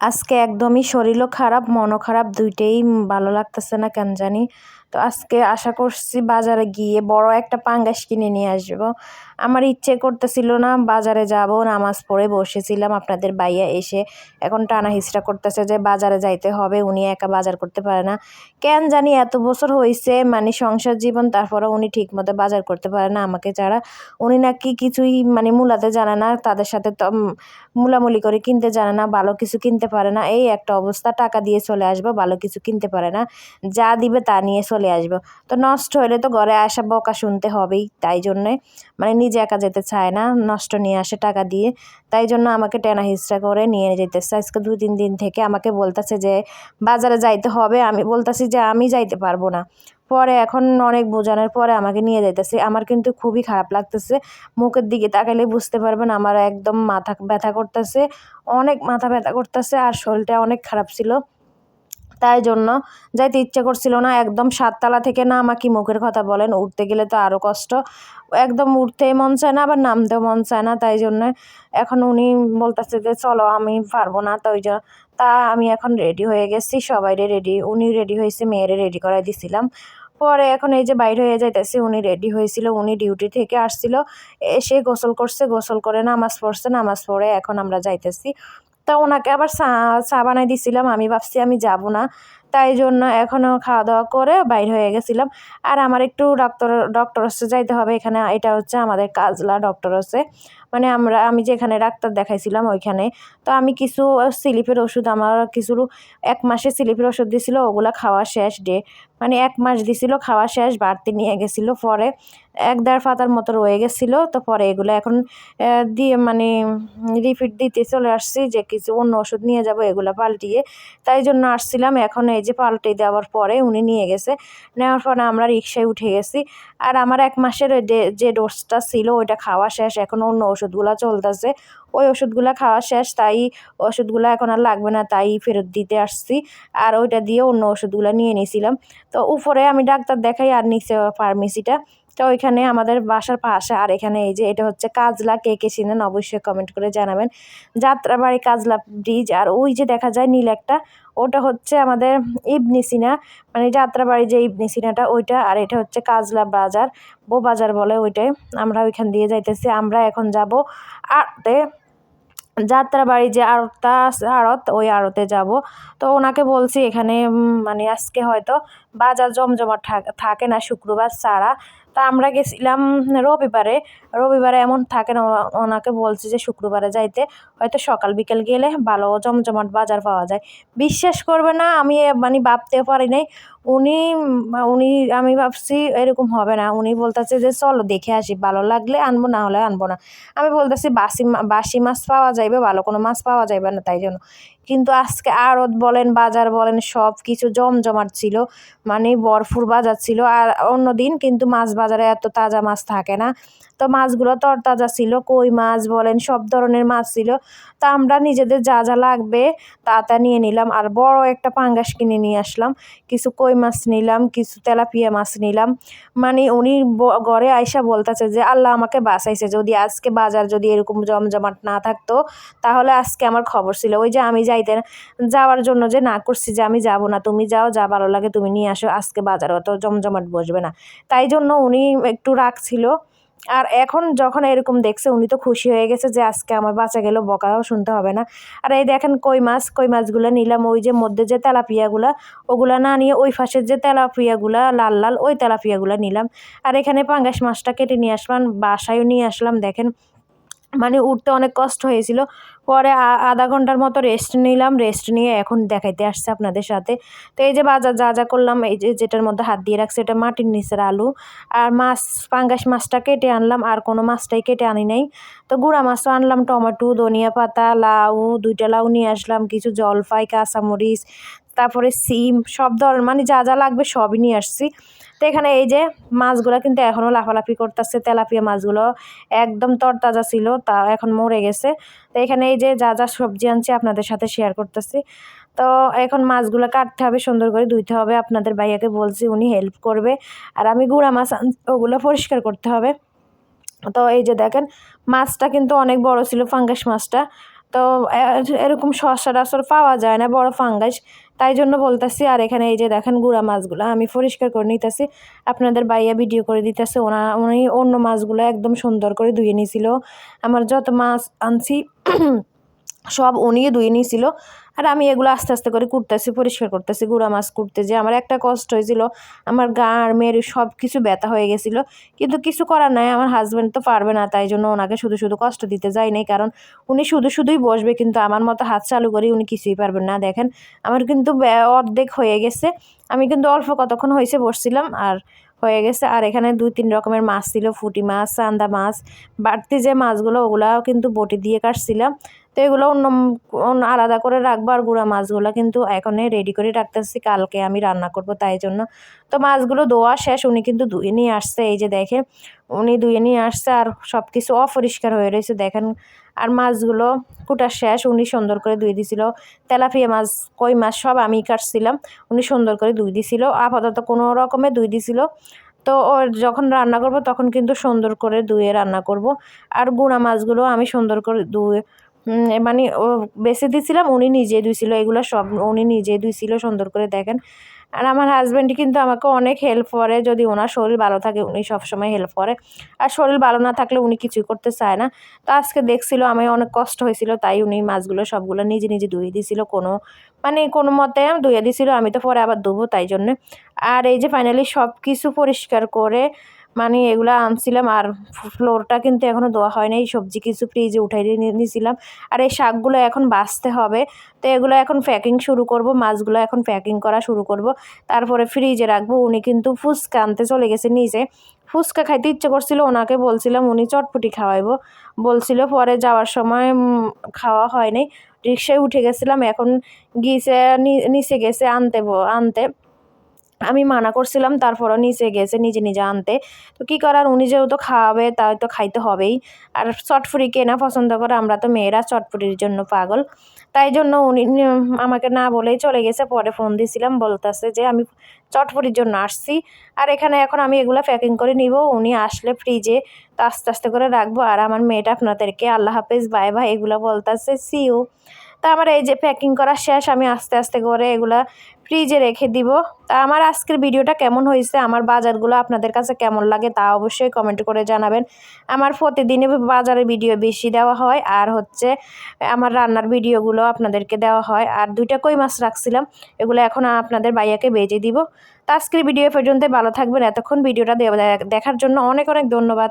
আজকে একদমই শরীরও খারাপ মনও খারাপ দুইটাই ভালো লাগতেছে না কেন জানি। তো আজকে আশা করছি বাজারে গিয়ে বড় একটা পাঙ্গাস কিনে নিয়ে আসব। আমার ইচ্ছে করতেছিল না বাজারে যাব, নামাজ পড়ে বসেছিলাম আপনাদের বাইয়া এসে। এখন টানা হিসরা করতেছে যে বাজারে যাইতে হবে, উনি একা বাজার করতে পারে না। কেন জানি এত বছর হয়েছে মানে সংসার জীবন তারপরে উনি ঠিক মতো বাজার করতে পারে না আমাকে ছাড়া। উনি নাকি কিছুই মানে মূলাতে জানে না, তাদের সাথে তো মুলামুলি করে কিনতে জানে না, ভালো কিছু কিনতে পারে না। এই একটা অবস্থা, টাকা দিয়ে চলে আসব, ভালো কিছু কিনতে পারে না। যা দিবে তা নিয়ে চলে আসব। তো নষ্ট হলে তো ঘরে আসা বকা শুনতে হবেই, তাই জন্যে মানে নিজে একা যেতে চায় না, নষ্ট নিয়ে আসে টাকা দিয়ে। তাই জন্য আমাকে টেনা হিসরা করে নিয়ে যেতেছে। আজকে দু তিন দিন থেকে আমাকে বলতেছে যে, বাজারে যাইতে হবে। আমি বলতেছি যে, আমি যাইতে পারব না। পরে এখন অনেক বোঝানোর পরে আমাকে নিয়ে যাইতেছে। আমার কিন্তু খুবই খারাপ লাগতেছে। মুখের দিকে তাকালে বুঝতে পারবেন, আমার একদম মাথা ব্যথা করতেছে। অনেক মাথা ব্যথা করতেছে আর শরীরটা অনেক খারাপ ছিল। তাই জন্য যাইতে ইচ্ছে করছিল না। একদম সাততলা থেকে না আমাকে মুখের কথা বলেন, উঠতে গেলে তো আরও কষ্ট। একদম উঠতেই মন চায় না, আবার নামতেও মন চায় না, তাই জন্য এখন উনি বলতেছে যে, চলো, আমি পারব না। তো ওই তা আমি এখন রেডি হয়ে গেছি, সবাইরে রেডি উনি রেডি হয়েছে, মেয়েরে রেডি করাই দিছিলাম। পরে এখন এই যে বাইর হয়ে যাইতেছে, উনি রেডি হয়েছিল, উনি ডিউটি থেকে আসছিল। এসে গোসল করছে, গোসল করে নামাজ পড়ছে, নামাজ পড়ে এখন আমরা যাইতেছি। তা ওনাকে আবার চা চা বানাই দিছিলাম। আমি ভাবছি আমি যাব না। তাই জন্য এখনও খাওয়া দাওয়া করে বাইর হয়ে গেছিলাম। আর আমার একটু ডক্টর ডক্টর হচ্ছে যাইতে হবে। এখানে এটা হচ্ছে আমাদের কাজলা ডক্টর হচ্ছে মানে আমরা, আমি যেখানে ডাক্তার দেখাইছিলাম ওইখানে। তো আমি কিছু স্লিপের ওষুধ, আমার কিছু এক মাসে স্লিপের ওষুধ দিছিল, ওগুলো খাওয়া শেষ ডে। মানে এক মাস দিছিল, খাওয়া শেষ, বাড়তি নিয়ে গেছিল পরে। এক দেড় পাতার মতো রয়ে গেছিল, তো পরে এগুলো এখন দিয়ে মানে রিপিট দিতে চলে আসছি যে কিছু অন্য ওষুধ নিয়ে যাব, এগুলো পাল্টিয়ে। তাই জন্য আসছিলাম, এখন এই যে পাল্টে দেওয়ার পরে উনি নিয়ে গেছে। নেওয়ার পরে আমরা রিক্সায় উঠে গেছি। আর আমার এক মাসের যে ডোজটা ছিল ওইটা খাওয়া শেষ। এখন অন্য ওষুধগুলো চলতেছে। ওই ওষুধগুলো খাওয়া শেষ। তাই ওষুধগুলো এখন আর লাগবে না, তাই ফেরত দিতে আসছি। আর ওইটা দিয়ে অন্য ওষুধগুলো নিয়ে নিয়েছিলাম তো উপরে আমি ডাক্তার দেখাই আর নিচে ফার্মেসিটা তো ওইখানে আমাদের বাসার পাশে, আর এখানে এই যে এটা হচ্ছে কাজলা, কে কে চিনেন অবশ্যই কমেন্ট করে জানাবেন। যাত্রাবাড়ি কাজলা ব্রিজ আর ওই যে দেখা যায় নীল একটা, ওটা হচ্ছে আমাদের ইবনি সিনা মানে যাত্রাবাড়ি যে ইবনি সিনাটা, ওইটা, আর এটা হচ্ছে কাজলা বাজার বো বাজার বলে ওইটাই। আমরা ওইখান দিয়ে যাইতেছি, আমরা এখন যাব আটতে যাত্রাবাড়ি যে আড়তটা আড়ত, ওই আড়তে যাব। তো ওনাকে বলছি এখানে মানে আজকে হয়তো বাজার জমজমাট থাকে না শুক্রবার ছাড়া। তা আমরা গেছিলাম রবিবারে। রবিবারে এমন থাকে না ওনাকে বলছি যে শুক্রবারে যাইতে। হয়তো সকাল বিকেল গেলে ভালো জমজমাট বাজার পাওয়া যায়। বিশ্বাস করবে না, আমি মানে ভাবতে পারি নাই। উনি উনি, আমি ভাবছি এরকম হবে না। উনি বলতেছে যে, চলো দেখে আসি, ভালো লাগলে আনব, না হলে আনব না। আমি বলতেছি, বাসি বাসি মাছ পাওয়া যাইবে, ভালো কোনো মাছ পাওয়া যাইবে না তাই জন্য। কিন্তু আজকে আড়ত বলেন, বাজার বলেন সব কিছু জমজমাট ছিল। মানে বরফুর বাজার ছিল। আর অন্য দিন কিন্তু মাছ বাজারে এত তাজা মাছ থাকে না। তো মাছগুলো তরতাজা ছিল, কই মাছ বলেন, সব ধরনের মাছ ছিল। তা আমরা নিজেদের যা যা লাগবে তা তা নিয়ে নিলাম। আর বড় একটা পাঙ্গাস কিনে নিয়ে আসলাম। কিছু কই মাছ নিলাম, কিছু তেলাপিয়া মাছ নিলাম। মানে উনি ঘরে আইসা বলতেছে যে, আল্লাহ আমাকে বাঁচাইছে। যদি আজকে বাজার যদি এরকম জমজমাট না থাকতো, তাহলে আজকে আমার খবর ছিল। ওই যে আমি যাইতে যাওয়ার জন্য যে না করছি যে, আমি যাব না। তুমি যাও, যা ভালো লাগে তুমি নিয়ে আসো। আজকে বাজার অত জমজমাট বসবে না। তাই জন্য উনি একটু রাখছিল আর এখন যখন এরকম দেখছে, উনি তো খুশি হয়ে গেছে যে আজকে আমার বাঁচা গেল, বকাও শুনতে হবে না। আর এই দেখেন কই মাছ, কই মাছগুলো নিলাম, ওই যে মধ্যে যে তেলাপিয়াগুলা, ওগুলা না নিয়ে ওই ফাঁসের যে তেলাপিয়াগুলা, লাল লাল, ওই তেলাপিয়াগুলা নিলাম। আর এখানে পাঙ্গাস মাছটা কেটে নিয়ে আসলাম, বাসায়ও নিয়ে আসলাম, দেখেন। মানে উঠতে অনেক কষ্ট হয়েছিল। পরে আধা ঘণ্টার মতো রেস্ট নিলাম রেস্ট নিয়ে এখন দেখাইতে আসছে আপনাদের সাথে। তো এই যে বাজার যা যা করলাম, এই যে যেটার মধ্যে হাত দিয়ে রাখছে এটা মাটির নিচের আলু। আর মাছ, পাঙ্গাস মাছটা কেটে আনলাম, আর কোনো মাছটাই কেটে আনি নাই। তো গুঁড়া মাছও আনলাম, টমেটো, ধনিয়া পাতা, লাউ, দুইটা লাউ নিয়ে আসলাম, কিছু জলপাই কাঁচামরিচ, তারপরে সিম, সব ধরনের মানে যা যা লাগবে সবই নিয়ে আসছি। তো এখানে এই যে মাছগুলো কিন্তু এখনও লাফালাফি করতেছে, তেলাপিয়া মাছগুলো একদম তরতাজা ছিল, তা এখন মরে গেছে। তো এখানে এই যে যা যা সবজি আনছি আপনাদের সাথে শেয়ার করতেছি। তো এখন মাছগুলো কাটতে হবে, সুন্দর করে ধুইতে হবে। আপনাদের ভাইয়াকে বলছি উনি হেল্প করবে। আর আমি গুঁড়া মাছ ওগুলো পরিষ্কার করতে হবে। তো এই যে দেখেন, মাছটা কিন্তু অনেক বড় ছিল ফাঙ্গাস মাছটা। তো এরকম এরকম সচরাচর পাওয়া যায় না, বড় ফাঙ্গাস তাই জন্য বলতেছি, আর এখানে এই যে দেখেন গুঁড়া মাছগুলো, আমি পরিষ্কার করে নিতেছি। আপনাদের বাইয়া ভিডিও করে দিতেছে, ওনা, উনি অন্য মাছগুলো একদম সুন্দর করে ধুয়ে নিয়েছিল আমার যত মাছ আনছি সব উনি ধুয়ে নিয়েছিল। আর আমি এগুলো আস্তে আস্তে করে কুটতেছি, পরিষ্কার করতেছি, গুঁড়া মাছ কুটতে যে আমার একটা কষ্ট হয়েছিল, আমার গা আর মেয়ের সব কিছু ব্যথা হয়ে গেছিল। কিন্তু কিছু করার নাই, আমার হাজব্যান্ড তো পারবে না, তাই জন্য ওনাকে শুধু শুধু কষ্ট দিতে যাই নাই। কারণ উনি শুধু শুধুই বসবে, কিন্তু আমার মতো হাত চালু করে উনি কিছুই পারবেন না। দেখেন, আমার কিন্তু অর্ধেক হয়ে গেছে। আমি কিন্তু অল্প কতক্ষণ হয়েছে বসছিলাম, আর হয়ে গেছে। আর এখানে দুই তিন রকমের মাছ ছিল, ফুটি মাছ, চান্দা মাছ, বাড়তি যে মাছগুলো, ওগুলাও কিন্তু বটি দিয়ে কাটছিলাম। তো এগুলো অন্য আলাদা করে রাখব আর গুঁড়া মাছগুলো কিন্তু এখনই রেডি করে রাখতেছি। কালকে আমি রান্না করব তাই জন্য। তো মাছগুলো ধোয়া শেষ, উনি কিন্তু ধুয়ে নিয়ে আসছে। এই যে দেখে উনি ধুয়ে নিয়ে আসছে আর সব কিছু অপরিষ্কার হয়ে রয়েছে। দেখেন, আর মাছগুলো কুটার শেষ, উনি সুন্দর করে ধুয়ে দিছিল। তেলাপিয়া মাছ, কই মাছ সব আমি কাটছিলাম। উনি সুন্দর করে ধুই দিছিল। আপাতত কোনো রকমে ধুই দিছিল। তো যখন রান্না করব তখন কিন্তু সুন্দর করে ধুয়ে রান্না করব। আর গুঁড়া মাছগুলো আমি সুন্দর করে ধুয়ে মানে ও বেছে দিয়েছিলাম, উনি নিজে ধুইছিল এগুলো সব, উনি নিজে ধুইছিল সুন্দর করে দেখেন। আর আমার হাজব্যান্ড কিন্তু আমাকে অনেক হেল্প করে, যদি ওনার শরীর ভালো থাকে উনি সবসময় হেল্প করে। আর শরীর ভালো না থাকলে উনি কিছুই করতে চায় না। তো আজকে দেখছিল, আমি অনেক কষ্ট হয়েছিল, তাই উনি মাছগুলো সবগুলো নিজে নিজে ধুয়ে দিয়েছিল। কোনো মানে কোনো মতে ধুয়ে দিয়েছিল, আমি তো পরে আবার ধুবো তাই জন্যে। আর এই যে ফাইনালি সব কিছু পরিষ্কার করে মানে এগুলো আনছিলাম আর ফ্লোরটা কিন্তু এখনও দেওয়া হয় নাই। সবজি কিছু ফ্রিজে উঠাই নিয়েছিলাম আর এই শাকগুলো এখন বাছতে হবে। তো এগুলো এখন প্যাকিং শুরু করব, মাছগুলো এখন প্যাকিং করা শুরু করব। তারপরে ফ্রিজে রাখব। উনি কিন্তু ফুচকা আনতে চলে গেছে নিজে। ফুচকা খাইতে ইচ্ছে করছিল, ওনাকে বলছিলাম উনি চটপটি খাওয়াইবো। বলছিল পরে যাওয়ার সময় খাওয়া হয়নি রিক্সায় উঠে গেছিলাম, এখন গিয়েছে নিচে গেছে আনতে আনতে। আমি মানা করছিলাম, তারপরও নিচে গেছে নিজে নিজে আনতে। তো কী করার? উনি যেহেতু খাওয়াবে, তাই তো খাইতে হবেই। আর চটফুরি কেনা পছন্দ করে, আমরা তো মেয়েরা চটফুরির জন্য পাগল। তাই জন্য উনি আমাকে না বলেই চলে গেছে। পরে ফোন দিয়েছিলাম বলতেছে যে আমি চটফুরির জন্য আসছি। আর এখানে এখন আমি এগুলো প্যাকিং করে নিব। উনি আসলে ফ্রিজে তো আস্তে আস্তে করে রাখব। আর আমার মেয়েটা আপনাদেরকে আল্লাহ হাফেজ, বাই বাই এগুলো বলতেছে সিউ তা আমার এই যে প্যাকিং করা শেষ, আমি আস্তে আস্তে করে এগুলা ফ্রিজে রেখে দিব। তা আমার আজকের ভিডিওটা কেমন হয়েছে, আমার বাজারগুলো আপনাদের কাছে কেমন লাগে তা অবশ্যই কমেন্ট করে জানাবেন। আমার প্রতিদিনই বাজারের ভিডিও বেশি দেওয়া হয়, আর হচ্ছে আমার রান্নার ভিডিওগুলো আপনাদেরকে দেওয়া হয়। আর দুইটা কই মাছ রাখছিলাম, এগুলো এখন আপনাদের বাইয়াকে বেজে দিব। তা আজকের ভিডিও পর্যন্ত ভালো থাকবেন। এতক্ষণ ভিডিওটা দেখার জন্য অনেক অনেক ধন্যবাদ।